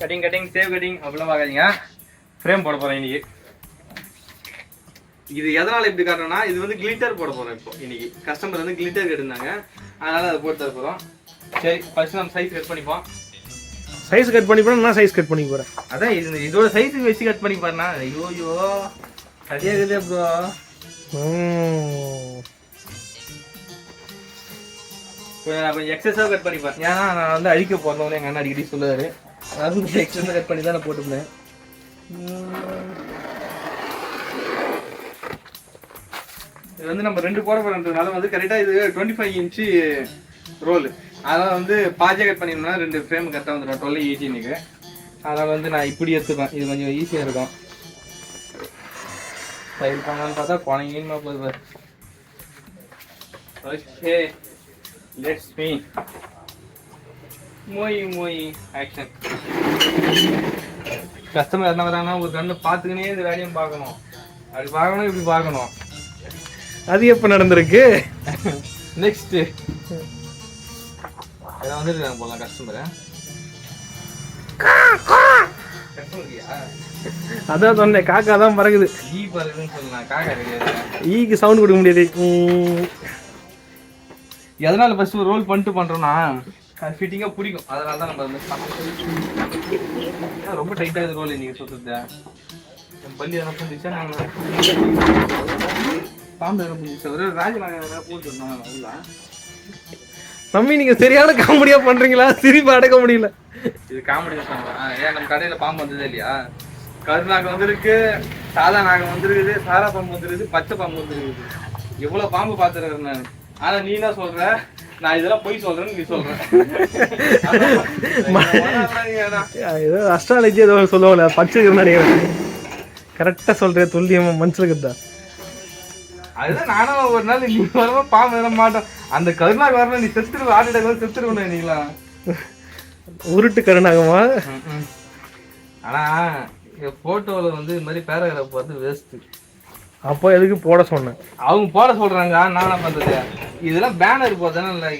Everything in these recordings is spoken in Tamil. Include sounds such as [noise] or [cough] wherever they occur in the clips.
கட்டிங் கட்டிங் சேவ் கட்டிங் அப்படிலாம் பார்க்காதீங்க ஃப்ரேம் போட போறேன் இன்னைக்கு. இது எதனால இப்படி காட்டுறேன்னா இது வந்து கிளிட்டர் போட போறோம் இப்போ இன்னைக்கு. கஸ்டமர் வந்து கிளிட்டர் கேட்டிருந்தாங்க. அதனால அதை போட்டு தர போறோம். சரி ஃபர்ஸ்ட் நம்ம சைஸ் கட் பண்ணிப்போம். சைஸ் கட் பண்ணி போனா நான் சைஸ் கட் பண்ணி போறேன். அதான் இது இதோட சைஸுக்கு வச்சு கட் பண்ணி பாருண்ணா. ஐயோ ஐயோ. சரியா இருக்குது ப்ரோ. கொஞ்சம் நான் கொஞ்சம் எக்ஸஸாக கட் பண்ணி பாருங்க. ஏன்னா நான் வந்து அழிக்க போகிறவங்க எங்கள் அண்ணா அடிக்கடி சொல்லுவாரு. அது எக்ஸ்ட்ரா கட் பண்ணி தான் நான் போட்டுருந்தேன். இது வந்து நம்ம ரெண்டு போட போகிறதுனால வந்து கரெக்டாக இது டுவெண்ட்டி ஃபைவ் இன்ச்சு ரோலு அதனால் வந்து பாஜா கட் பண்ணியிருந்தோம்னா ரெண்டு ஃப்ரேம் கரெக்டாக வந்துடும். டுவெல் எயிட்டீனுக்கு அதனால் வந்து நான் இப்படி எடுத்துப்பேன். இது கொஞ்சம் ஈஸியாக இருக்கும். சைடு பண்ணலான்னு பார்த்தா குழந்தைங்கன்னு போகுது ஓகே லெட்ஸ் மீ மோய் மோய் ஆக்ஷன் கஸ்டமர் என்ன வராங்கன்னா ஒரு கண்ணு பார்த்துக்கினே இந்த வேலையும் பார்க்கணும். அப்படி பார்க்கணும் இப்படி பார்க்கணும். அது எப்ப நடந்திருக்கு? நெக்ஸ்ட் இதை வந்துருக்காங்க போலாம் கஸ்டமர் அதான் சொன்னேன் காக்கா தான் பறக்குது. ஈ பாருன்னு சொல்லலாம் காக்கா கிடையாது. ஈக்கு சவுண்ட் கொடுக்க முடியாது. எதனால ஃபர்ஸ்ட் ரோல் பண்ணிட்டு பண்றோம்னா அது ஃபிட்டிங்கா பிடிக்கும். அதனால தான் நம்ம வந்து ரொம்ப டைட்டா இது ரோல் நீங்க சொல்றது என் பள்ளி எதனா புரிஞ்சிச்சா? நான் பாம்பு எதனா புரிஞ்சிச்சா? ஒரு ராஜநாயகம் எதனா போட்டு இருந்தாங்க உள்ள மம்மி நீங்க சரியான காமெடியா பண்றீங்களா? சிரிப்பு அடக்க முடியல. இது காமெடி ஏன் நம்ம கடையில பாம்பு வந்ததே இல்லையா? கருநாகம் வந்திருக்கு சாதா நாகம் வந்திருக்குது சாரா பாம்பு வந்திருக்குது பச்சை பாம்பு வந்திருக்குது. எவ்வளவு பாம்பு பார்த்துருக்கேன் நான். ஆனா நீ என்ன சொல்ற? நான் இதெல்லாம் பொய் சொல்றேன்னு நீ சொல்ற. ஏதோ அஸ்ட்ராலஜி ஏதோ சொல்லுவாங்கல்ல பச்சை நினைக்கிறேன். கரெக்டா சொல்றேன் துல்லியமா மனுஷனுக்கு தான் அதுதான் நானும் ஒரு நாள் நீ வரமா பாம்பு வர மாட்டோம். அந்த கருநாக வரணும் நீ செத்துருவ ஹார்ட் அட்டாக் வந்து செத்துருவணும் நீங்களா? உருட்டு கருணாகமா? ஆனா போட்டோல வந்து இந்த மாதிரி பேராகிராஃப் பார்த்து வேஸ்ட் அப்போ எதுக்கு போட சொன்னேன்? அவங்க போட சொல்றாங்க நான் என்ன பண்றது? இதெல்லாம் பேனர் போதானே இல்லை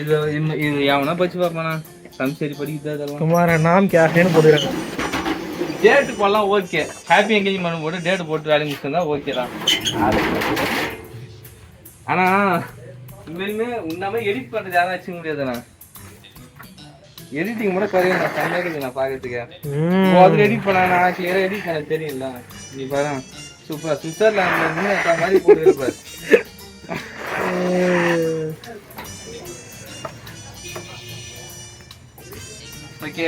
இது இன்னும் இது எவனா பச்சு பார்ப்பானா? சம்சரி படிக்குது அதெல்லாம் குமார நாம் கேஷேன்னு போடுறேன் டேட்டு போடலாம் ஓகே ஹாப்பி என்கேஜ்மெண்ட் போட்டு டேட் போட்டு வேலைக்கு முடிச்சிருந்தா ஓகே தான். ஆனா உண்மையுமே உன்னாம எடிட் பண்றது யாரும் வச்சுக்க முடியாதுண்ணா. எடிட்டிங் கூட குறையும் நான் செம்மையா இருக்கு நான் பாக்கிறதுக்கு. இப்போ அதில் எடிட் பண்ணா கிளியரா எடிட் பண்ண தெரியல. நீ பாரு. சூப்பர் சுவிட்சர்லாந்துல இருந்து மாதிரி போட்டு ஓகே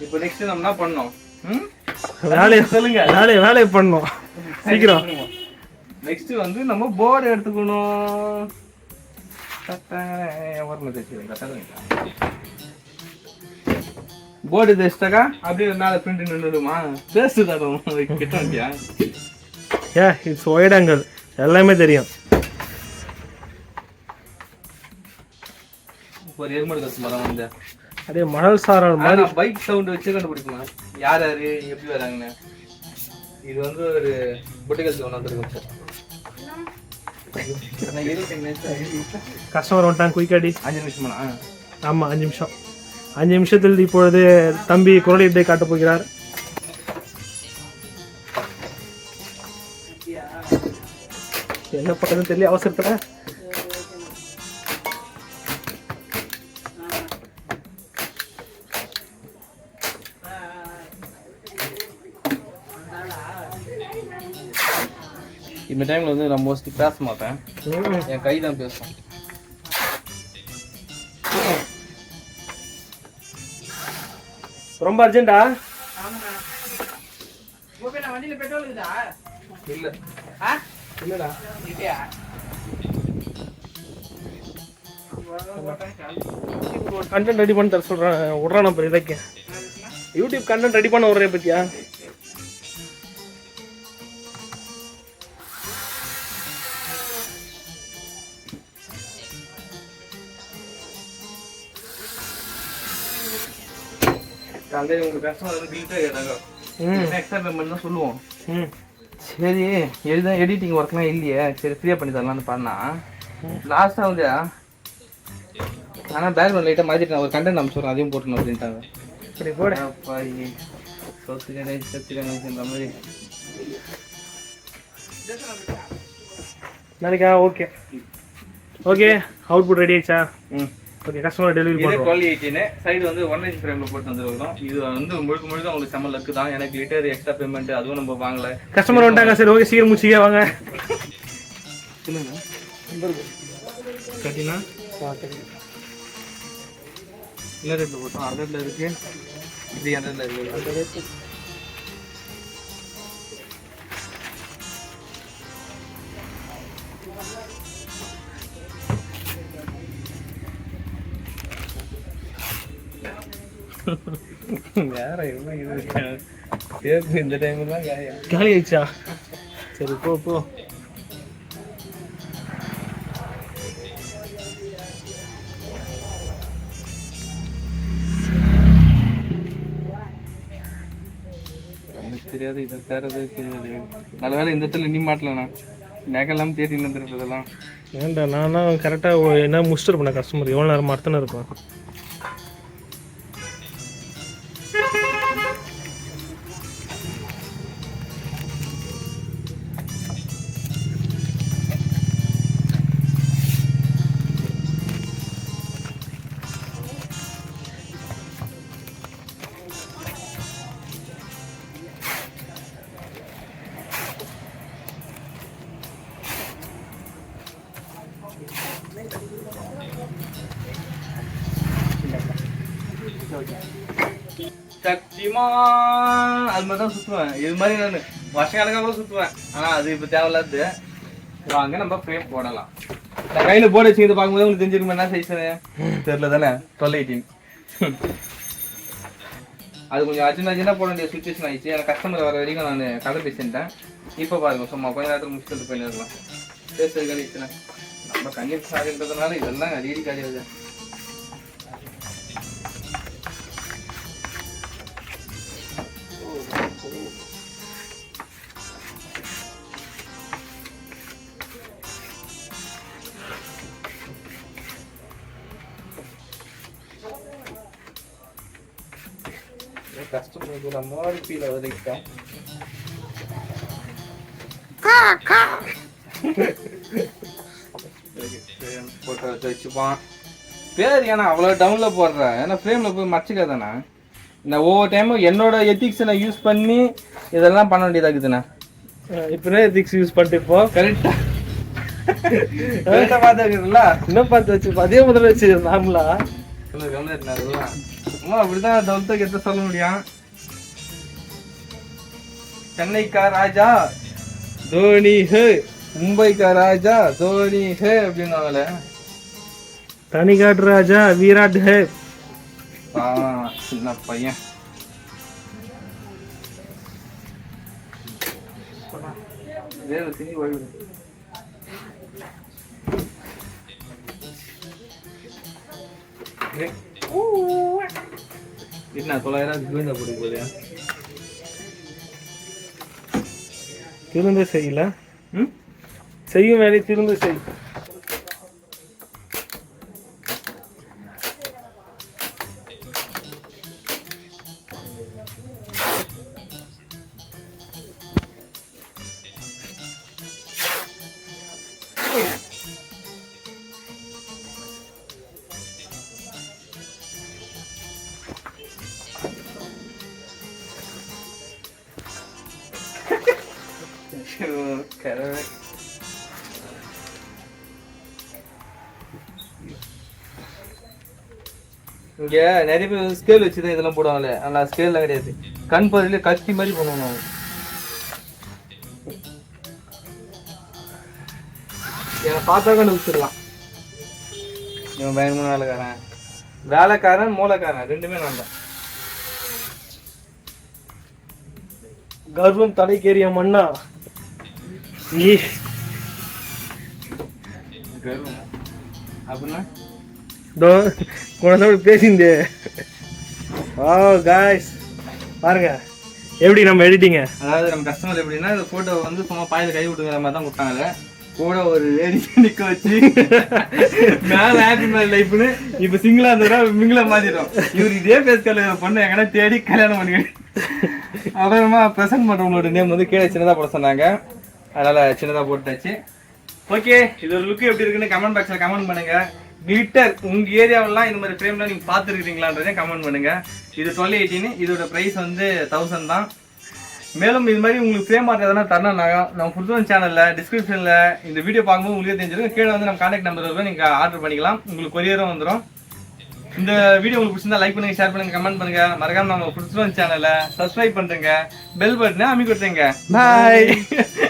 இப்போ நெக்ஸ்ட் நம்ம என்ன பண்ணோம் வேலையை சொல்லுங்க வேலையை வேலையை பண்ணோம் சீக்கிரம். நெக்ஸ்ட் வந்து நம்ம போர்டு எடுத்துக்கணும். போர்டு தேச்சிட்டாக்கா அப்படியே மேலே பிரிண்ட் நின்றுடுமா? பேசு தரும் கிட்ட ஏ இட்ஸ் ஒயிட் ஆங்கிள் எல்லாமே தெரியும். ஒரு எருமடு கஸ்டமர் வந்து. அப்படியே மணல் சாரல் மாதிரி. பைக் சவுண்ட் வச்சு கண்டுபிடிக்கலாம் யார் யாரு எப்படி வராங்கன்னு. இது வந்து ஒரு பொட்டிகல் ஒன்று வந்துருக்கும் சார். கஸ்டமர் வந்துட்டாங்க குயிக்காடி அஞ்சு நிமிஷமா? ஆமாம் அஞ்சு நிமிஷம். அஞ்சு நிமிஷத்தில் இப்பொழுது தம்பி குரல் யுத்தை காட்டப் போகிறார்? என்ன பண்ணுறதுன்னு தெரியல அவசரத்தில் இந்த டைம்ல வந்து நான் மோஸ்ட்லி பேச மாட்டேன். என் கை தான் பேசும். ரொம்ப அர்ஜென்ட்டா இல்ல. இல்லடா. ஒரு கண்டென்ட் ரெடி பண்ணி தர சொல்கிறேன் விட்றான் நம்ம இதைக்கு. யூடியூப் கண்டென்ட் ரெடி பண்ண விட்றேன் பத்தியா? அந்த உங்க கஸ்டமர் வந்து கிளிட்டா கேட்டாங்க. ம். எக்ஸ்ட்ரா பேமெண்ட் தான் சொல்லுவோம்? ம். சரி எதுதான் எடிட்டிங் ஒர்க்லாம் இல்லையே. சரி ஃப்ரீயாக பண்ணி தரலாம்னு பண்ணா. லாஸ்ட்டாக வந்து ஆனா பேக்ரவுண்ட் லைட்டா மாத்திட்டேன் ஒரு கண்டென்ட் அனுப்பிச்சு அதையும் போட்டுணும் அப்படின்ட்டாங்க. இப்படி போடு. சொத்து கடை செத்து கடைன்ற மாதிரி. நாளைக்கா ஓகே ஓகே அவுட்புட் ரெடி ஆயிடுச்சா? ம். ஓகே கஸ்டமர் டெலிவரி இது பண்ணுறோம் டுவெல் எயிட்டீன் சைடு வந்து ஒன் இன்ச் ஃப்ரேம்ல போட்டு வந்துருக்கோம் இது வந்து முழுக்க முழுக்க உங்களுக்கு செம்ம லக்கு தான். எனக்கு லிட்டர் எக்ஸ்ட்ரா பேமெண்ட் அதுவும் நம்ம வாங்கல. கஸ்டமர் வந்துட்டாங்க சரி ஓகே சீக்கிரம் முடிச்சிக்க வாங்க. கட்டினா? என்ன ரேட்ல போட்டோம்? ஹண்ட்ரட்ல இருக்கு. த்ரீ ஹண்ட்ரட்ல இருக்கு. வேற தேர்வு இந்த டைம்ல காலி ஆயிடுச்சா சரி போ போ தெரியாது இதை தேறது தெரியாது நல்ல வேலை இந்த இடத்துல நீ மாட்டலண்ணா நகைலாம் தேடி நின்றுருப்பதெல்லாம் ஏன்டா நான் கரெக்டாக என்ன முடிச்சுட்டு இருப்பேன் கஸ்டமர் எவ்வளோ நேரம் மரத்தானே இருப்பேன் சத்தியமான் அது மாதிரி தான் சுற்றுவேன் இது மாதிரி நான் வருஷக்கணக்காக கூட சுற்றுவேன் ஆனால் அது இப்போ தேவையில்லாது. வாங்க நம்ம ஃப்ரேம் போடலாம். நான் கையில் போட வச்சுக்கிட்டு பார்க்கும்போது உங்களுக்கு தெரிஞ்சிருக்கும்? என்ன சைஸ் தெரியல தானே டுவெல் எயிட்டீன் அது கொஞ்சம் அர்ஜென்ட் அர்ஜென்ட்டாக போட வேண்டிய சுச்சுவேஷன் ஆயிடுச்சு. எனக்கு கஸ்டமர் வர வரைக்கும் நான் கதை பேசிட்டேன் இப்போ பாருங்க சும்மா கொஞ்ச நேரத்தில் முடிச்சுட்டு போயிடலாம். பேசுறது கழிச்சுனா நம்ம கண்ணீர் சாதின்றதுனால இதெல்லாம் அடிக்கடி கிடையாது நம்ம மாதிரி ஃபீல் ஆகுதுக்கா போட்டோ வச்சு வச்சுப்பான் பேர் ஏன்னா அவ்வளோ டவுனில் போடுறேன் ஏன்னா ஃப்ரேமில் போய் மறைச்சிக்காதாண்ணா நான் ஒவ்வொரு டைமும் என்னோட எத்திக்ஸை நான் யூஸ் பண்ணி இதெல்லாம் பண்ண வேண்டியதாகுதுண்ணா இப்போனே திக்ஸ் யூஸ் பண்ணிட்டு இப்போ. கரெக்டாக கரெக்டாக பார்த்துருக்குதுல்ல இன்னும் பார்த்து வச்சு அதே முதல்ல வச்சு நார்மலா. அம்மா அப்படிதான் தௌலத்தை கெத்த சொல்ல முடியும். சென்னைக்கா ராஜா தோனி ஹே. மும்பைக்கா ராஜா தோனி ஹே அப்படின்னாங்கள தனிகாட் ராஜா விராட் ஹே. சின்ன பையன். வேறு திணி வருது என்ன தொள்ளாயிரம் கோவிந்தா போடுங்க போலியா? திருந்த செய்யல. ம்? செய்யும் வேலையை திருந்த செய். கடவுளே. இங்க நிறைய பேர் ஸ்கேல் வச்சு தான் இதெல்லாம் போடுவாங்களே. ஆனால் ஸ்கேல்லாம் கிடையாது. கண் பகுதியில கத்தி மாதிரி பண்ணுவாங்க என்னை பார்த்தா கண்டுபிடிச்சிடலாம் இவன் பயங்கரமான வேலைக்காரன். வேலைக்காரன் மூளைக்காரன். ரெண்டுமே நான் தான். கர்வம் தலைக்கேறிய மண்ணா நீ கர்வம் அப்படின்னா தோ குணத்தோடு பேசிந்தே ஓ காய்ஸ் பாருங்க. எப்படி நம்ம எடிட்டிங்க அதாவது நம்ம கஸ்டமர் எப்படின்னா இந்த ஃபோட்டோ வந்து சும்மா பாயில் கை விட்டுங்கிற மாதிரி தான் கொடுத்தாங்க. கூட ஒரு லேடி [laughs] நிக்க வச்சு மேல ஹாப்பி மேல் லைஃப்னு இப்ப சிங்கிளா இருந்தா மிங்கில மாத்திடும் இவர் இதே பேஸ் கல்ல பொண்ணு எங்கன்னா தேடி கல்யாணம் பண்ணி அப்புறமா ப்ரெசென்ட் பண்றவங்களோட நேம் வந்து கீழே சின்னதா போட சொன்னாங்க. அதனால சின்னதா போட்டாச்சு. ஓகே இது ஒரு லுக் எப்படி இருக்குன்னு கமெண்ட் பாக்ஸ்ல கமெண்ட் பண்ணுங்க. கிளிட்டர் உங்க ஏரியாவெல்லாம் இந்த மாதிரி ஃப்ரேம்லாம் நீங்க பார்த்துருக்கீங்களான்றதையும் கமெண்ட் பண்ணுங்க. இது டுவெல் எயிட்டின்னு இதோட பிரைஸ் வந்து தௌசண்ட் தான். மேலும் இது மாதிரி உங்களுக்கு ஃப்ரேம் ஆர்ட் எதனா தரணும்னா நம்ம புதுவன் சேனல்ல டிஸ்கிரிப்ஷன்ல இந்த வீடியோ பார்க்கும்போது உங்களுக்கே தெரிஞ்சிருக்கும் கீழே வந்து நம்ம கான்டாக்ட் நம்பர் இருக்கும் நீங்க ஆர்டர் பண்ணிக்கலாம். உங்களுக்கு கொரியரும் வந்துடும் இந்த வீடியோ உங்களுக்கு பிடிச்சிருந்தா லைக் பண்ணுங்க ஷேர் பண்ணுங்க கமெண்ட் பண்ணுங்க. மறக்காம நம்ம புதுவன் சேனலை சப்ஸ்கிரைப் பண்ணுங்க பெல் பட்டனை அமைக்க விட்டுருங்க. பாய் [laughs]